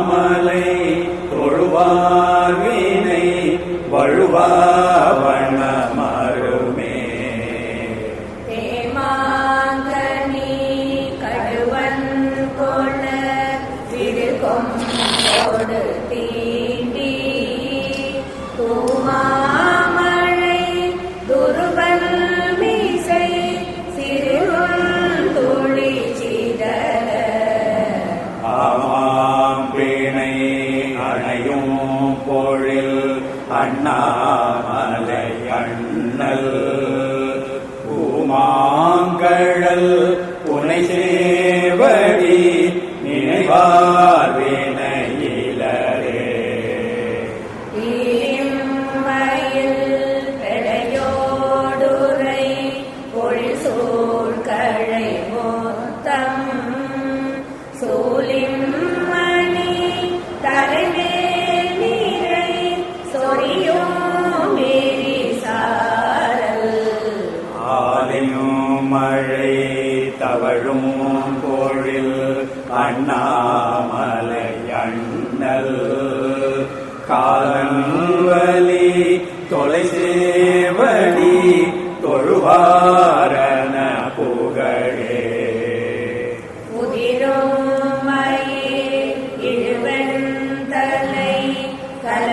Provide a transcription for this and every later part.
மாமலை தொழுவார் மறையும் பொழில் அண்ணாமலை அண்ணல். பூமாங்கழல் புனை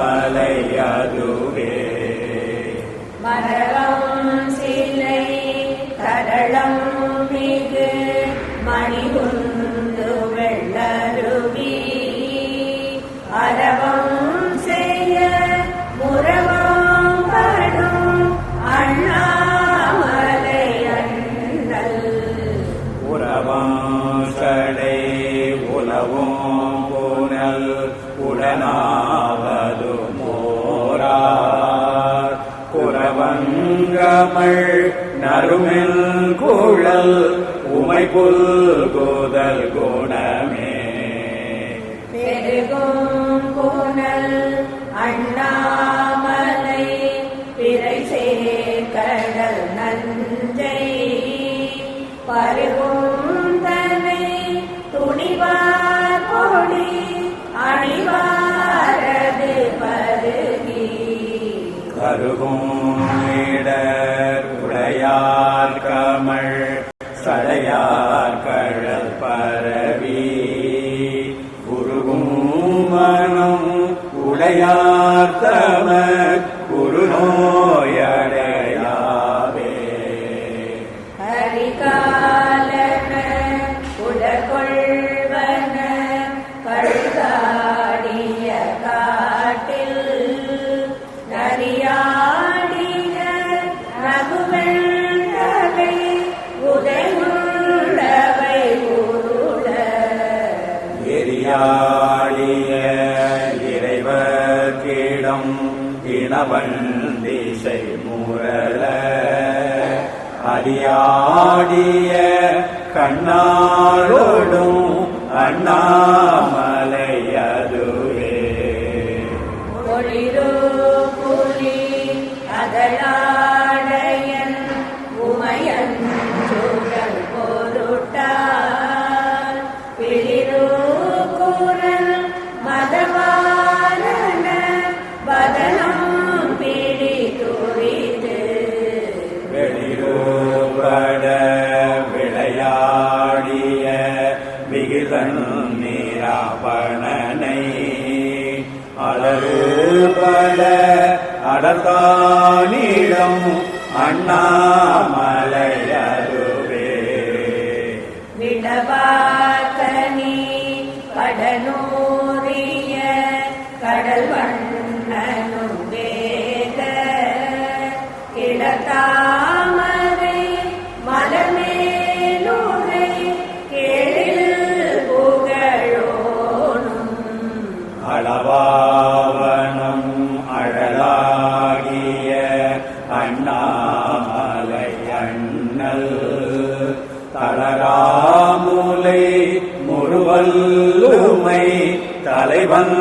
அண்ணாமலையாது நங்கமள் நறுமில் கூழல் உமைபுல் கோதல் கோண அருகும் நீடர் உடையார் கமல் சடையார் கழல் பர வண்டிசை முரள அறியாடிய கண்ணாளோடும் அண்ணா மலையருவே விடவாத்தனி கடனோ அண்ணல் தளராமுலை முருவல்லுமை தலைவன்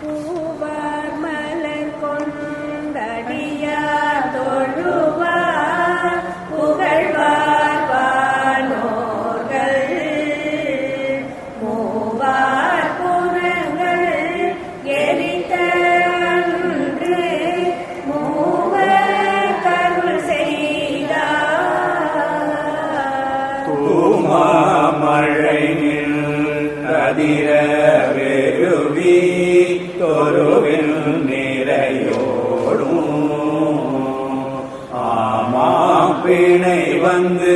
பூவார் மலர் கொண்டடியார் தோழ பிணை வந்து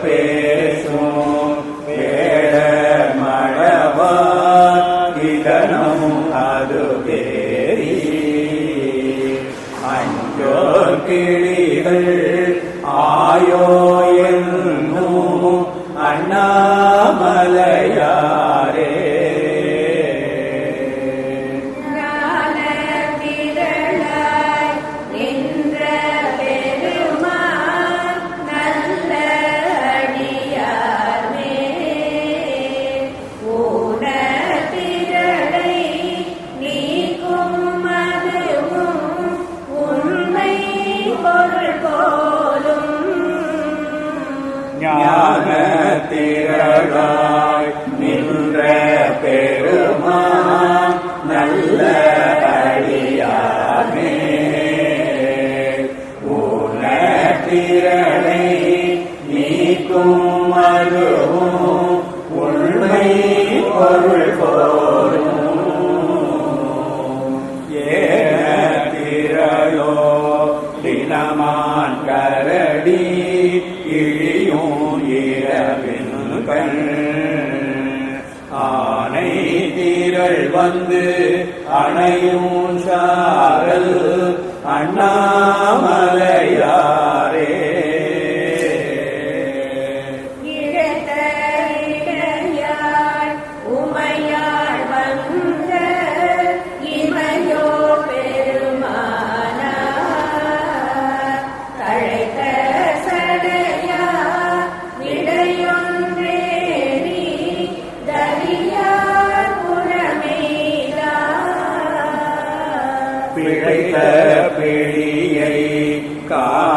per capire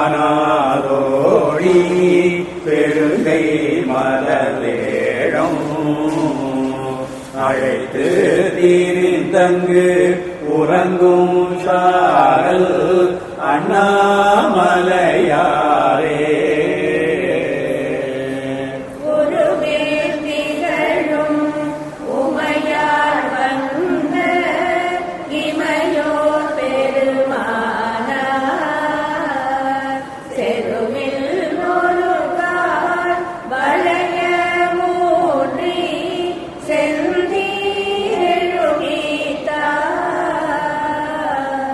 மானாலோழி பெருகை மலவேழம் அழைத்து தீரிந்தங்கு உறங்கும் சாரல் அண்ணாமலையா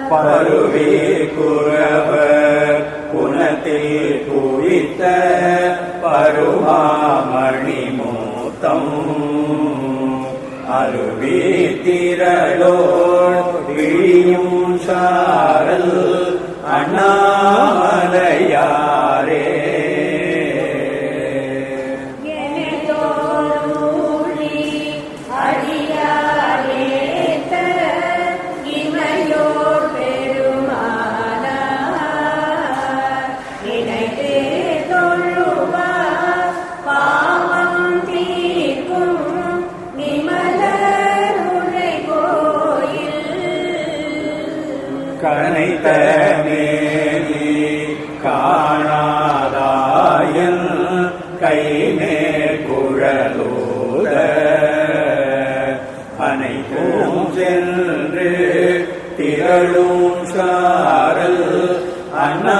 பருவே குறவர் குணத்தில் குவித்த பருமாமணி மூத்தம். அருவே திரளோ விழியும் சாரல் அண்ணாமலையா கைமே குழலோத அனைத்தும் சென்று திரளும் சாரல் அண்ணா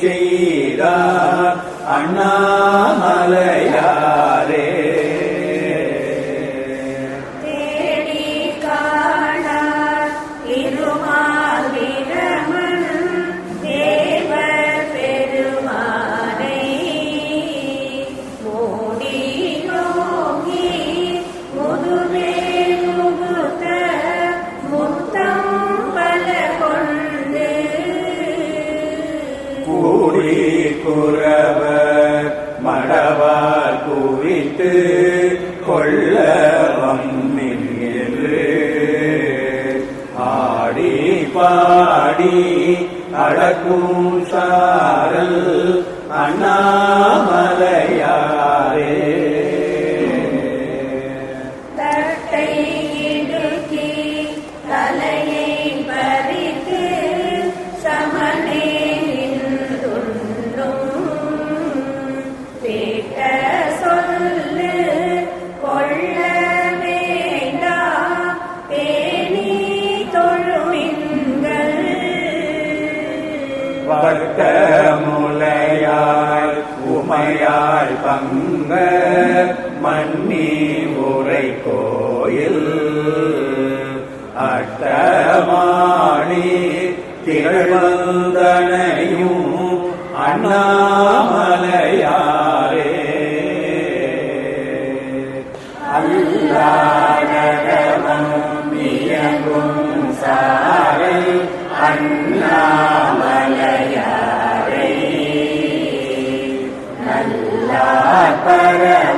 செய்தார் அண்ணா பட்ட முலையால் உமையால் பங்க மன்னி உரை கோயில் அட்டமாணி திகழ்வந்தனையும் அண்ணாமலையால் ಪರ